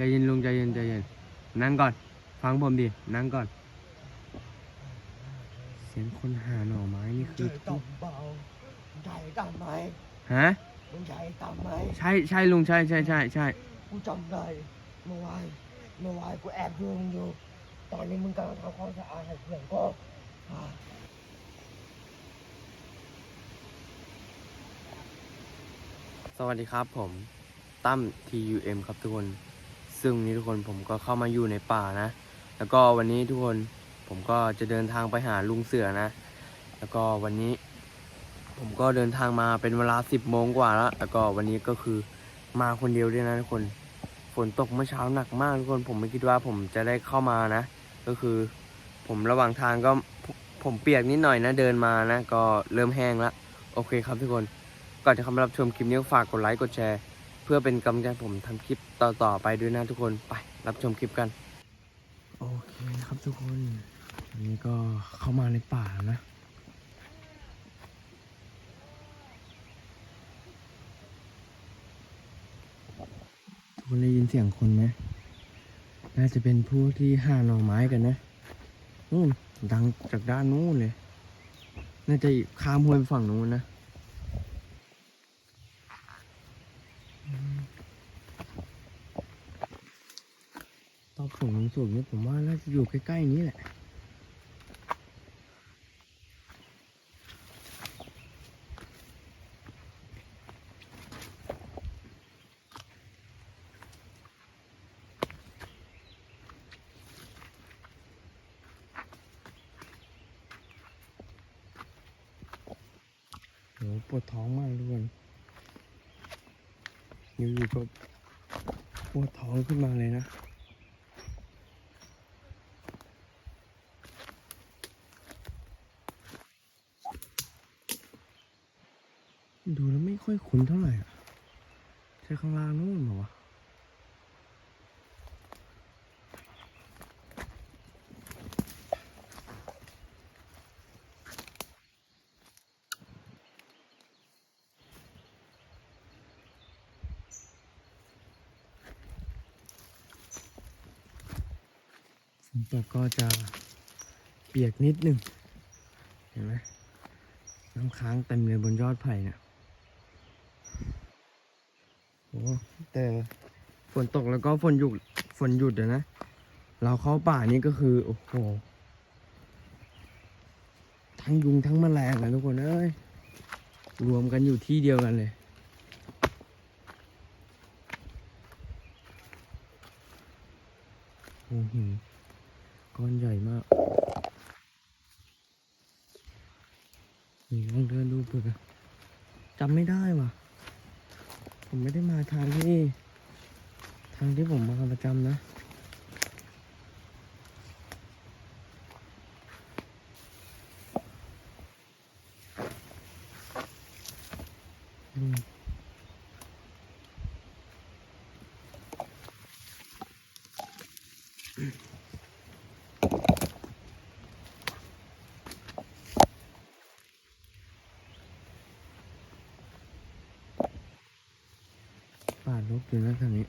ใจเย็นลุงใจเย็นใจเย็นนั่งก่อน ฟังผมดิ นั่งก่อน เสียงคนหาหน่อไม้นี่คือญ่ต่ำเบาใหญ่ต่ำไหมฮะ มึงใหญ่ต่ำไหมใช่ใช่ลุงใช่ใช่ใช่ใช่กูจำได้เมื่อวานเมื่อวานกูแอบดูมึงอยู่ ตอนนี้มึงกำลังทำความสะอาดให้เพื่อนก็อ่าสวัสดีครับผมตั้ม TUM ครับทุกคน ซึ่งนี้ทุกคนผมก็เข้ามาอยู่ในป่านะ แล้วก็วันนี้ทุกคนผมก็จะเดินทางไปหาลุงเสือนะ แล้วก็วันนี้ ผมก็เดินทางมาเป็นเวลา10โมงกว่าแล้ว แล้วก็วันนี้ก็คือมาคนเดียวด้วยนะทุกคน ฝนตกเมื่อเช้าหนักมากทุกคน ผมไม่คิดว่าผมจะได้เข้ามานะ ก็คือ ผมระหว่างทางก็ผมเปียกนิดหน่อยนะเดินมานะ ก็เริ่มแห้งล้วโอเคครับทุกคนก่อนจะเข้ามารับชมคลิปนี้ฝากกดไลค์กดแชร์ พื่อเป็นกำลังใจผมทำคลิปต่อๆไปด้วยนะทุกคนไปรับชมคลิปกัน โอเคครับทุกคนอันนี้ก็เข้ามาในป่าแล้วนะ ทุกคนได้ยินเสียงคนไหมน่าจะเป็นผู้ที่หาหน่อไม้กันนะนู่นดังจากด้านนู้นเลย น่าจะข้ามห้วยไปฝั่งนู้นนะ ตอบ สูงนี่ยผมว่าน่าจะอยู่ใกล้ๆนี้แหละ โหปวดท้องมากทุกคนอยู่ๆก็ปวดท้องขึ้นมาเลยนะ ดูแล้วไม่ ค่อยคุ้นเท่าไหร่อะใช่ข้างล่างนู่นเหรอวะฝนตกก็จะเปียกนิดหนึ่งเห็นไหมน้ำค้างเต็มเลยบนยอดไผ่เนี่ยโอ้ แต่ฝนตกแล้วก็ฝนหยุดฝนหยุดเดี๋ยวนะ เราเข้าป่านี่ก็คือ โอ้โห ทั้งยุงทั้งแมลงอะทุกคนเอ้ย รวมกันอยู่ที่เดียวกันเลยโอ้โหก้อนใหญ่มากนี่ลองเดินดูเผื่อจำไม่ได้ว่ะ ผมไม่ได้มาทางที่ ทางที่ผมมาประจำนะ อืม ป่ารกอยู่นะทางนี้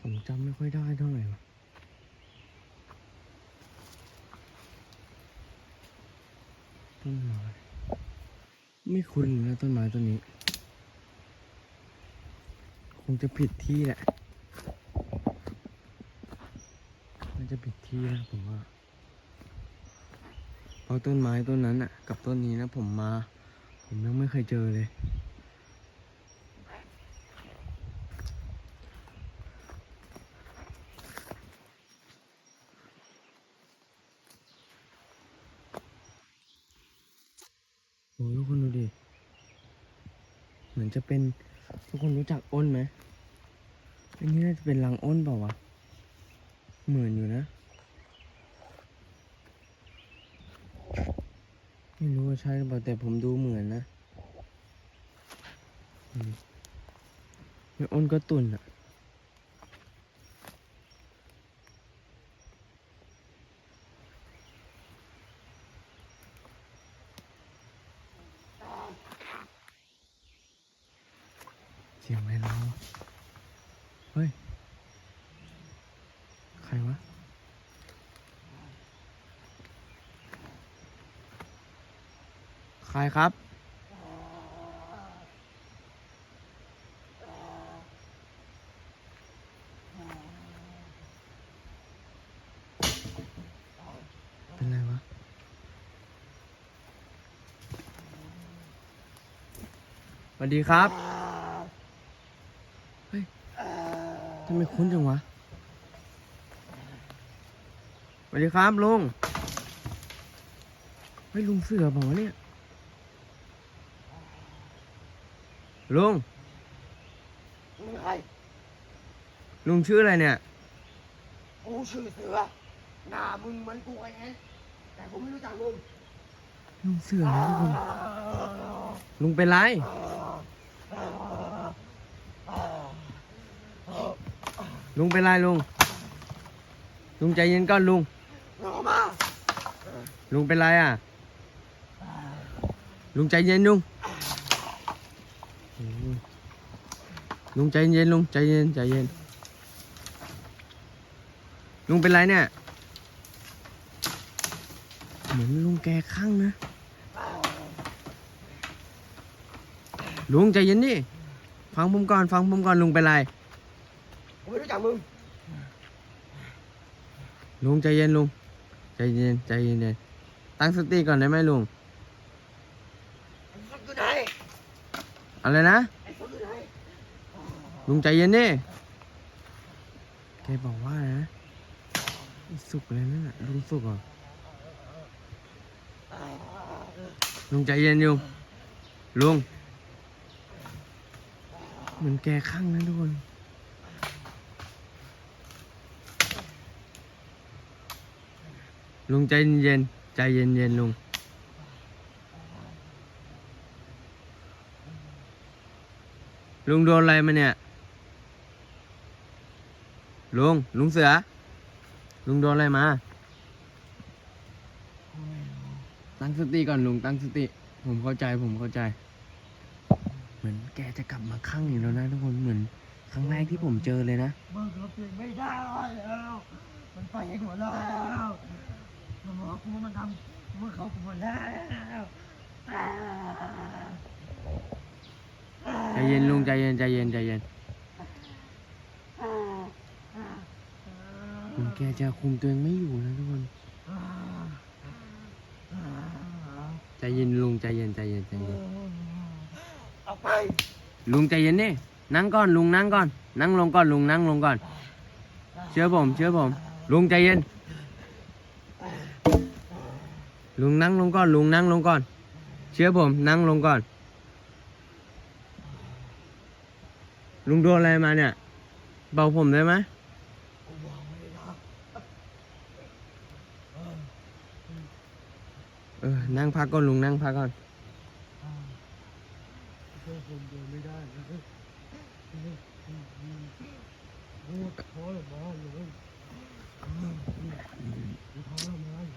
ผมจำไม่ค่อยได้เท่าไหร่วะ ต้นไม้ไม่คุ้นนะต้นไม้ต้นนี้ คงจะผิดที่แหละน่าจะผิดที่นะผมว่าเพราะต้นไม้ต้นนั้นอะ กับต้นนี้นะผมมา ผมยังไม่เคยเจอเลย ทุกคนดูดิ เหมือนจะเป็นทุกคนรู้จักอ้นไหมอันนี้น่าจะเป็นรังอ้นเปล่าวะ เหมือนอยู่นะ ไม่รู้ว่าใช่หรือเปล่าแต่ผมดูเหมือนนะอืมแม่อ้นก็ตุ่นอะ เสียงอะไรร้องวเฮ้ย ใครวะ ใครครับ เป็นไรวะ สวัสดีครับ เฮ้ย ทำไมคุ้นจังวะสวัสดีครับลุงเฮ้ยลุงเสือเปล่าวะเนี่ยลุงมึงใครลุงชื่ออะไรเนี่ย กูชื่อเสือหน้ามึงเหมือนกูไอ้เองแต่กูไม่รู้จักมึงลุงเสือนะทุกคนลุงเป็นไร ลุงเป็นไรลุง ลุงใจเย็นก่อนลุงออกมาลุงเป็นไรอะ ลุงใจเย็นลุงโอ้โหลุงใจเย็นลุงใจเย็นใจเย็น ลุงเป็นไรเนี่ย เหมือนลุงแกข้างนะ ลุงใจเย็นดิ ฟังผมก่อนฟังผมก่อนลุงเป็นไร กูไม่รู้จักมึง ลุงใจเย็นลุง ใจเย็นใจเย็นใจเย็นตั้งสติก่อนได้ไหมลุง ไอ้สุดอยู่ไหน อะไรนะ ไอ้สุดอยู่ไหน ลุงใจเย็นดิแกบอกว่านะสุกเลยนั่นน่ะลุงสุกเหรอลุงใจเย็นอยู่ลุง เหมือนแกข้างนะทุกคน ลุงใจเย็นใจเย็นเย็นลุง ลุงโดนอะไรมาเนี่ย ลุง ลุงเสือ ลุงโดนอะไรมา ตั้งสติก่อนลุงตั้งสติ ผมเข้าใจผมเข้าใจ เหมือนแกจะกลับมาข้างอีกแล้วนะทุกคนเหมือนครั้งแรกที่ผมเจอเลยนะ มึงก็เปลี่ยนไม่ได้แล้ว มันไปหมดแล้ว มันบอกกูว่ามันทำมึงเขากูหมดแล้วใจเย็นลุงใจเย็นใจเย็นใจเย็นเหมือนแกจะคุมตัวเองไม่อยู่นะทุกคนใจเย็นลุงใจเย็นใจเย็นใจเย็นเอาไปลุงใจเย็นนี่นั่งก่อนลุงนั่งก่อน นั่งลงก่อนลุงนั่งลงก่อน เชื่อผมเชื่อผม ลุงใจเย็น ลุงนั่งลงก่อน ลุงนั่งลงก่อน เชื่อผมนั่งลงก่อน ลุงโดนอะไรมาเนี่ย เบาผมได้ไหมเออ นั่งพักก่อนลุงนั่งพักก่อนเดินไม่ได้โอ้ทรมานเลยทรมา น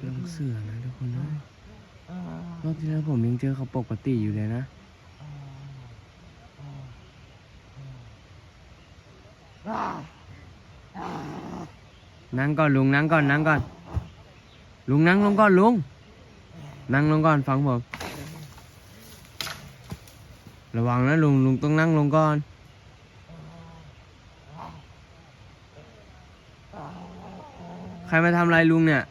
ลุงเสือนะทุกคนนะรอบที่แล้วผมยังเจอเขาปกติอยู่เลยนะนั่งก่อนลุงนั่งก่อนนั่งก่อน ลุงนั่งลงก่อนลุง นั่งลงก่อนฟังผมระวังนะลุงลุงต้องนั่งลงก่อน ใครมาทำอะไรลุงเนี่ย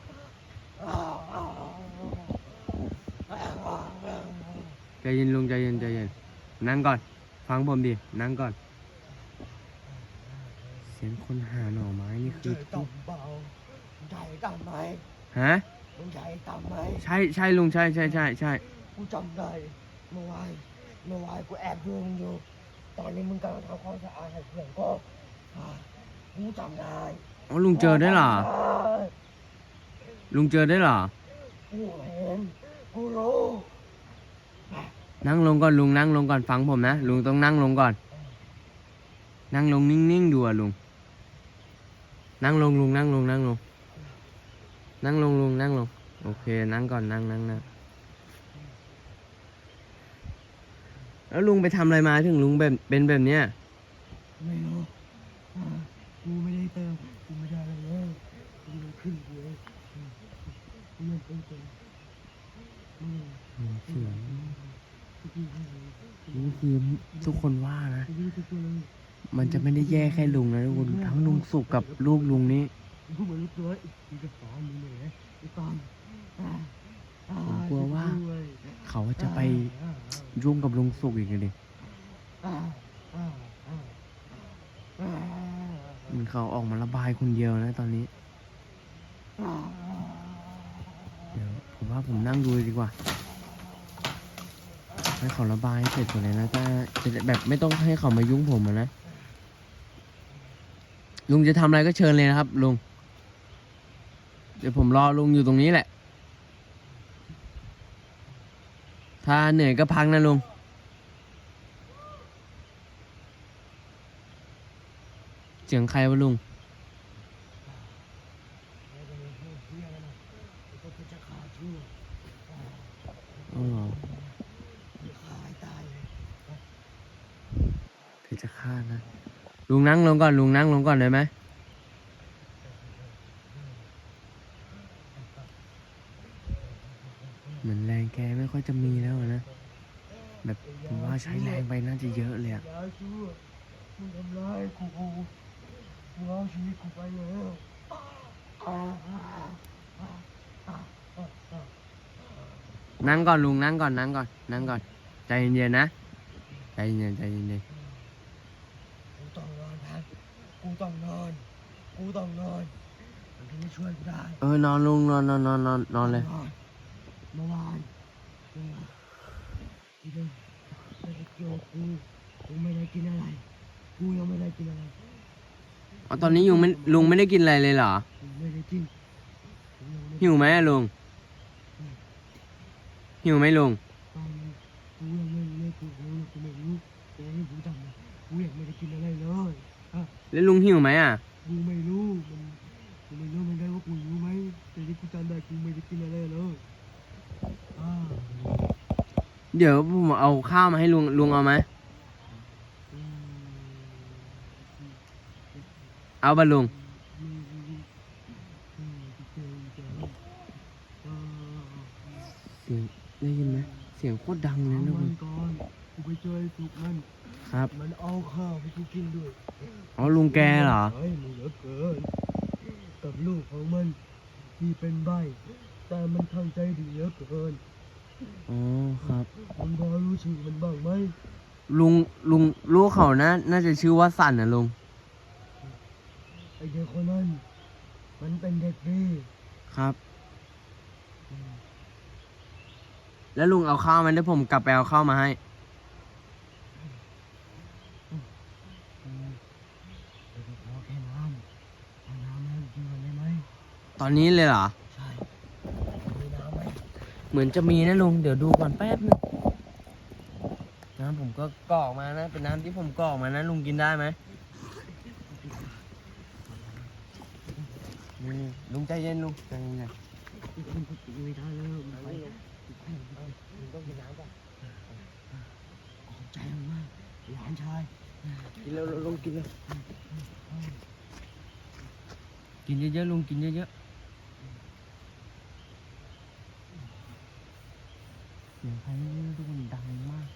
ใจเย็นลุงใจเย็นใจเย็นนั่งก่อน ฟังผมดิ นั่งก่อน เสียงคนหาหน่อไม้นี่ใจคือต่ำเบาใจต่ำไหมฮะมึงใจต่ำไหมใช่ใช่ลุงใช่ใช่ใช่ใช่กูจำได้เมื่อวานเมื่อวานกูแอบดูมึงอยู่ ตอนนี้มึงกำลังทำความสะอาดให้เพื่อนก็อ่ากูจำได้ อ๋อลุงเจอได้เหรอ ลุงเจอได้เหรอ กูเห็นกูรู้นั่งลงก่อนลุงนั่งลงก่อนฟังผมนะลุงต้องนั่งลงก่อน นั่งลงนิ่งๆดูอะลุง นั่งลงลุงนั่งลงนั่งลง นั่งลงลุงนั่งลง โอเค นั่งก่อนนั่งนั่งนั่งแล้วลุงไปทำอะไรมาถึงลุงแบบเป็นแบบเนี้ย ไม่รู้ กูไม่ได้เติมกูไม่ได้อะไรเลยกูเลยขึ้นกูเลยอืมกูยังเป็นคนอืมเสียงกูกินข้าวเลยนี่คือทุกคนว่านะกูรู้สึกตัวเลยมันจะไม่ได้แย่แค่ลุงนะทุกคนทั้งลุงสุกกับลูกลุงนี้กูเหมือนลูกตัวกูจะสอนมึงเลยนะไอ้ตอนอ่าอ่าผมกลัวว่าช่ยเขาจะไปอ่ายุ่งกับลุงสุกอีกเลยอ่าอ่าอ่าอ่ามันเขาออกมาระบายคนเดียวนะตอนนี้ เดี๋ยวผมว่าผมนั่งดูดีกว่าให้เขาระบายเสร็จก่อนเลยนะถ้าจะแบบไม่ต้องให้เขามายุ่งผมนะ ลุงจะทำอะไรก็เชิญเลยนะครับ ลุง เดี๋ยวผมรอลุงอยู่ตรงนี้แหละ ถ้าเหนื่อยก็พักนะลุง เสียงใครวะลุงเฮ้ยจะฆ่าชู้อ้าวเหรอเฮ้ยจะฆ่านะ ลุงนั่งลงก่อน ลุงนั่งลงก่อนได้ไหมเหมือนแรงแกไม่ค่อยจะมีแล้วนะ แบบผมว่าใช้แรงไปน่าจะเยอะเลยอะ กูมึงเอาชีวิตกูไปแล้วอ่าอ่าอ่าอ่าอ่าอ่านั่งก่อนลุงนั่งก่อนนั่งก่อนนั่งก่อน ใจเย็นๆนะ ใจเย็นๆใจเย็นกูต้องนอนพักกูต้องนอน กูต้องนอนมันถึงจะช่วยกูได้ๆเออนอนลุงนอนนอนนอนนอนนอนเลยเมื่อวานกูกูได้ไม่ได้เกี่ยวกับกูกูไม่ได้กินอะไร กูยังไม่ได้กินอะไร อ๋อตอนนี้ยุงไม่ลุงไม่ได้กินอะไรเลยเหรอกูไม่ได้กินกูยังไม่ได้หิวไหมอะลุง หิวไหมลุง ตอนนี้กูยังไม่ได้กูรู้กูไม่รู้แต่ให้กูทำนะกูยังไม่ได้กินอะไรเลยอะแล้วลุงหิวไหมอะ กูไม่รู้มันกูไม่รู้เหมือนกันว่ากูรู้ไหมแต่ที่กูจำได้กูไม่ได้กินอะไรเลยอ่า เดี๋ยวผมเอาข้าวมาให้ลุงลุงเอาไหม อืม เอาบะลุงอืมอืมอืมอืมเจ๋งเจ๋งอ่าเสียงได้ยินไหมเสียงโคตรดังเลยสามนะวัคุนณก่อนกูไปเจอไอ้สุกมัน ครับ มันเอาข้าวให้กูกินด้วยอ๋อลุงแกเหรอ ไอ้มึงเหลือเกินกับลูกของมันที่เป็นใบ แต่มันทางใจดีเหลือเกินอ๋อครับ มึงพอรู้ชื่อมันบ้างไหมลุงลุงลูกเขานะ น่าจะชื่อว่าสันนะลุง ไอ้เด็กคนนั้นมันเป็นเด็กดีครับ แล้วลุงเอาข้าวมาเดี๋ยวผมกลับไปเอาข้าวมาให้อืมเดี๋ยวขอแค่น้ำเอาน้ำให้กินก่อนได้ไหมตอนนี้เลยเหรอ ใช่มีน้ำไหมเหมือนจะมีนะลุง เดี๋ยวดูก่อนแป๊บนึงน้ำผมก็กรอกมานะ เป็นน้ำที่ผมกรอกมานะลุงกินได้ไหมนี่ ลุงใจเย็นลุงใจเย็นอีกคนก็กินไม่ได้แล้วมันไปมึงต้องกินน้ำก่อนขอบใจมากหลานชายกินแล้วลุงกินเลยกินเยอะๆลุงกินเยอะๆเสียงใครไม่รู้ทุกคนดังมาก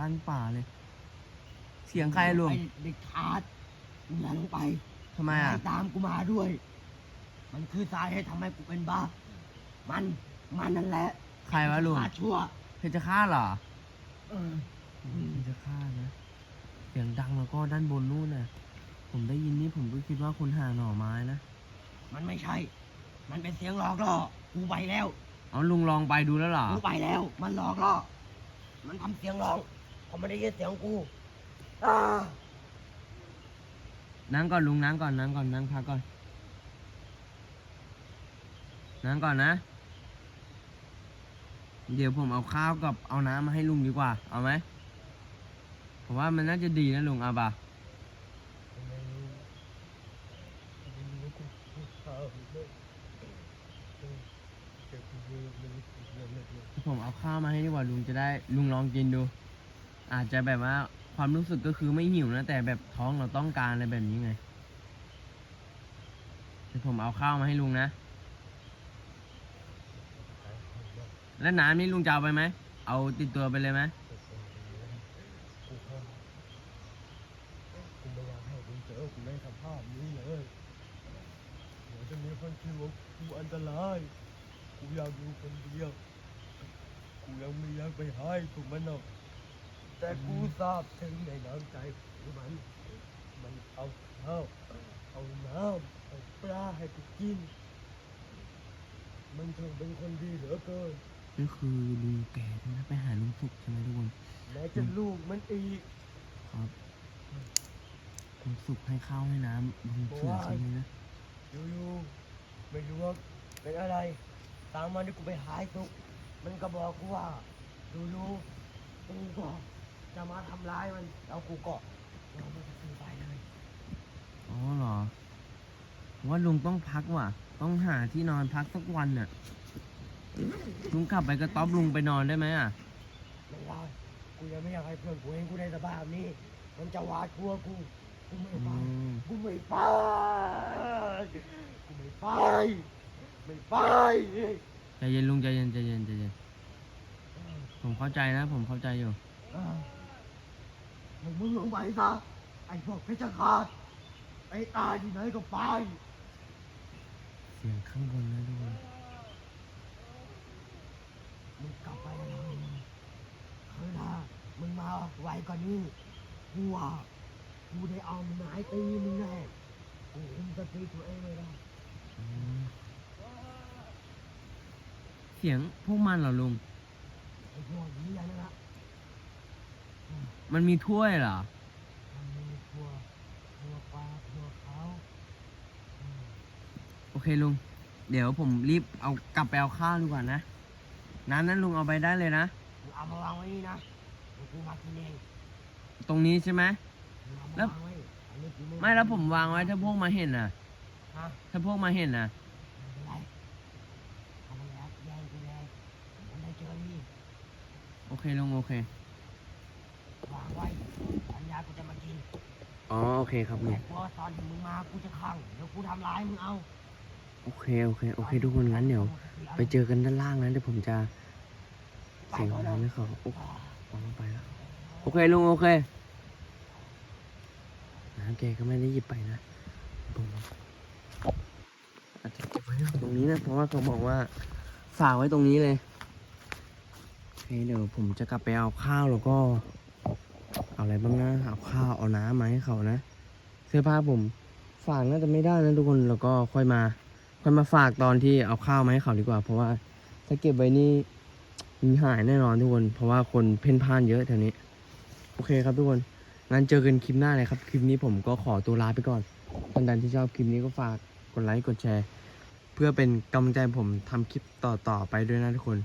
ลั่นป่าเลย เสียงใครอะลุงไอ้เด็กขาดมึงอย่าลงไปทำไมอะนตามกูมาด้วย มันคือสาเหตุทำให้กูเป็นบ้า มัน มันนั่นแหละใครวะลุง ขาดชั่วเพชรฆาตเหรอเออเพชรฆาตนะเสียงดังแล้วก็ด้านบนนู่นน่ะ ผมได้ยินนี่ผมก็คิดว่าคนหาหน่อไม้นะ มันไม่ใช่ มันเป็นเสียงหลอกล่อ กูไปแล้ว เอาลุงลองไปดูแล้วเหรอ กูไปแล้ว มันหลอกล่อ มันทำเสียงร้องเขาไม่ได้ยินเสียงกูอ่า นั่งก่อนลุงนั่งก่อนนั่งก่อนนั่งพักก่อน นั่งก่อนนะ เดี๋ยวผมเอาข้าวกับเอาน้ำมาให้ลุงดีกว่า เอาไหมผมว่ามันน่าจะดีนะลุงเอาปะไม่รู้ไม่รู้ว่ากูกูข้าวหรือไม่เออแต่กูไม่ไม่รู้กูยังไม่รู้ผมเอาข้าวมาให้ดีกว่าลุงจะได้ลุงลองกินดู อาจจะแบบว่าความรู้สึกก็คือไม่หิวนะ แต่แบบท้องเราต้องการอะไรแบบนี้ไงเดี๋ยวผมเอาข้าวมาให้ลุงนะ แล้วน้ำนี่ลุงจะเอาไปไหม เอาติดตัวไปเลยไหมกูข้าวกูไม่อยากให้มึงเจอกูในสภาพนี้เลยเดี๋ยวจะมีคนคิดว่ากูอันตราย กูอยากอยู่คนเดียว กูยังไม่อยากไปให้ถูกมันหรอกแต่กูทราบถึงในน้ำใจของมัน มันเอาข้าวเอาน้ำเอาปลาให้กูกิน มันถึงเป็นคนดีเหลือเกิน นี่คือลุงแกใช่ไหมไปหาลุงสุกใช่ไหมทุกคนแม้จะลูกมันอีกครับลุงสุกให้ข้าวให้น้ำลุงเสือใช่ไหมนะอยู่ๆไม่รู้ว่าเป็นอะไร ตามมาที่กูไปหายตุกมันก็บอกกูว่าอยู่ๆกูก็จะมาทำร้ายมันแล้วกูก็เราไม่จะซื้อไปเลยอ๋อเหรอผมว่าลุงต้องพักว่ะ ต้องหาที่นอนพักสักวันน่ะ ลุงกลับไปกระต๊อบลุงไปนอนได้ไหมอะไม่ได้กูยังไม่อยากให้เพื่อนกูเห็นกูในสภาพนี้มันจะหวาดกลัวกู กูไม่อืไปมกูไม่ไป กูไม่ไป ไม่ไป ใจเย็นลุงใจเย็นใจเย็นใจเย็น ผมเข้าใจนะ ผมเข้าใจอยู่อ่าให้มึงลงไปซะไอ้พวกเพชรขาดไอ้ตายที่ไหนก็ไป เสียงข้างบนนะทุกคนมึง กลับไปแล้วมึงคือนะมึงมาไวกว่านี้กูว่ากูได้เอาไม้ตีมึงแน่กูคุมสติตัวเองไม่ได้เสียงพวกมันเหรอลุงไอ้พวกนี้นั่นละมันมีถ้วยเหรอมันมีพวกพวกปลาพวกเขาโอเคลุง เดี๋ยวผมรีบเอากลับไปเอาข้าวดีกว่านะ น้ำนั้นลุงเอาไปได้เลยนะมึงเอามาวางไว้นี่นะเดี๋ยวกูมากินเองตรงนี้ใช่ไหมมึงเอาแล้มาววางไว้อันนี้กูไม่แล้วผมวางไว้ถ้าพวกมาเห็นน่ะ ฮะถ้าพวกมาเห็นน่ะ ไม่เป็นไรทำอะไรแย่งกูแย่งมันได้เจอนี่โอเคลุงโอเค วางไว้สัญญากูจะมากินอ๋อโอเคครับลุแต่งกลัวตอนที่มึงมากูจะขังเดี๋ยวกูทำร้ายมึงเอา โอเค โอเค โอเค ทุกคนงั้นเดี๋ยว ไปเจอกันด้านล่างนะเดี๋ยวผมจะเสียงของน้ำให้เขาโอ้ออกไปแล้ว โอเคลุงโอเคน้ำแกก็ไม่ได้หยิบไปนะผมอาจจะเก็บไว้ตรงนี้นะเพราะว่าเขาบอกว่าฝากไว้ตรงนี้เลยโอเคเดี๋ยวผมจะกลับไปเอาข้าวแล้วก็ เอาอะไรบ้างนะเอาข้าวเอาน้ำมาให้เขานะ เสื้อผ้าผมฝากน่าจะไม่ได้นะทุกคนแล้วก็ค่อยมา ค่อยมาฝากตอนที่เอาข้าวมาให้เขาดีกว่า เพราะว่าถ้าเก็บไว้นี่มีหายแน่นอนทุกคน เพราะว่าคนเพ่นพ่านเยอะแถวนี้ โอเคครับทุกคน งั้นเจอกันคลิปหน้าเลยครับ คลิปนี้ผมก็ขอตัวลาไปก่อนท่านใดที่ชอบคลิปนี้ก็ฝากกดไลค์กดแชร์ เพื่อเป็นกำลังใจผมทำคลิปต่อๆไปด้วยนะทุกคน